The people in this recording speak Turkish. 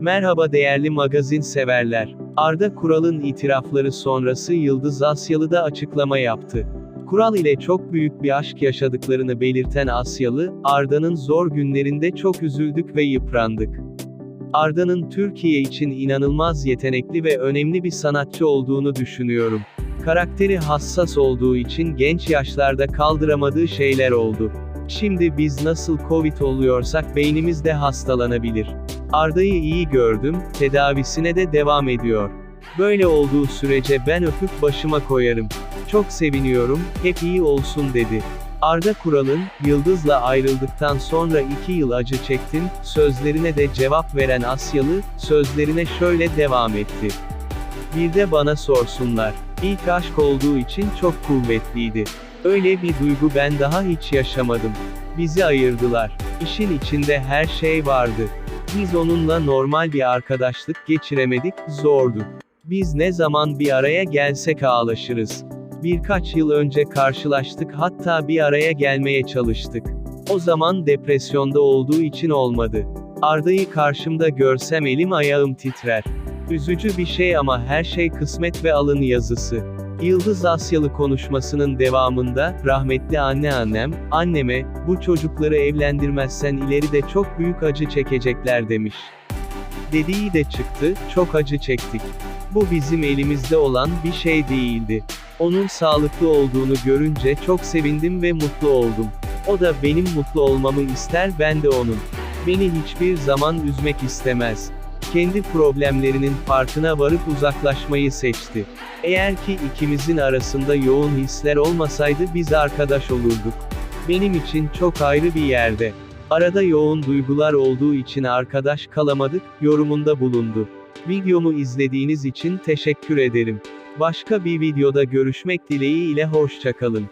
Merhaba değerli magazin severler. Arda Kural'ın itirafları sonrası Yıldız Asyalı da açıklama yaptı. Kural ile çok büyük bir aşk yaşadıklarını belirten Asyalı, Arda'nın zor günlerinde çok üzüldük ve yıprandık. Arda'nın Türkiye için inanılmaz yetenekli ve önemli bir sanatçı olduğunu düşünüyorum. Karakteri hassas olduğu için genç yaşlarda kaldıramadığı şeyler oldu. Şimdi biz nasıl Covid oluyorsak beynimiz de hastalanabilir. Arda'yı iyi gördüm, tedavisine de devam ediyor. Böyle olduğu sürece ben öpüp başıma koyarım. Çok seviniyorum, hep iyi olsun dedi. Arda Kural'ın, Yıldız'la ayrıldıktan sonra iki yıl acı çektim, sözlerine de cevap veren Asyalı, sözlerine şöyle devam etti. Bir de bana sorsunlar. İlk aşk olduğu için çok kuvvetliydi. Öyle bir duygu ben daha hiç yaşamadım. Bizi ayırdılar. İşin içinde her şey vardı. Biz onunla normal bir arkadaşlık geçiremedik, zordu. Biz ne zaman bir araya gelsek ağlaşırız. Birkaç yıl önce karşılaştık hatta bir araya gelmeye çalıştık. O zaman depresyonda olduğu için olmadı. Arda'yı karşımda görsem elim ayağım titrer. Üzücü bir şey ama her şey kısmet ve alın yazısı. Yıldız Asyalı konuşmasının devamında, rahmetli anneannem, anneme, bu çocukları evlendirmezsen ileride çok büyük acı çekecekler demiş. Dediği de çıktı, çok acı çektik. Bu bizim elimizde olan bir şey değildi. Onun sağlıklı olduğunu görünce çok sevindim ve mutlu oldum. O da benim mutlu olmamı ister ben de onun. Beni hiçbir zaman üzmek istemez. Kendi problemlerinin farkına varıp uzaklaşmayı seçti. Eğer ki ikimizin arasında yoğun hisler olmasaydı biz arkadaş olurduk. Benim için çok ayrı bir yerde. Arada yoğun duygular olduğu için arkadaş kalamadık, yorumunda bulundu. Videomu izlediğiniz için teşekkür ederim. Başka bir videoda görüşmek dileğiyle hoşçakalın.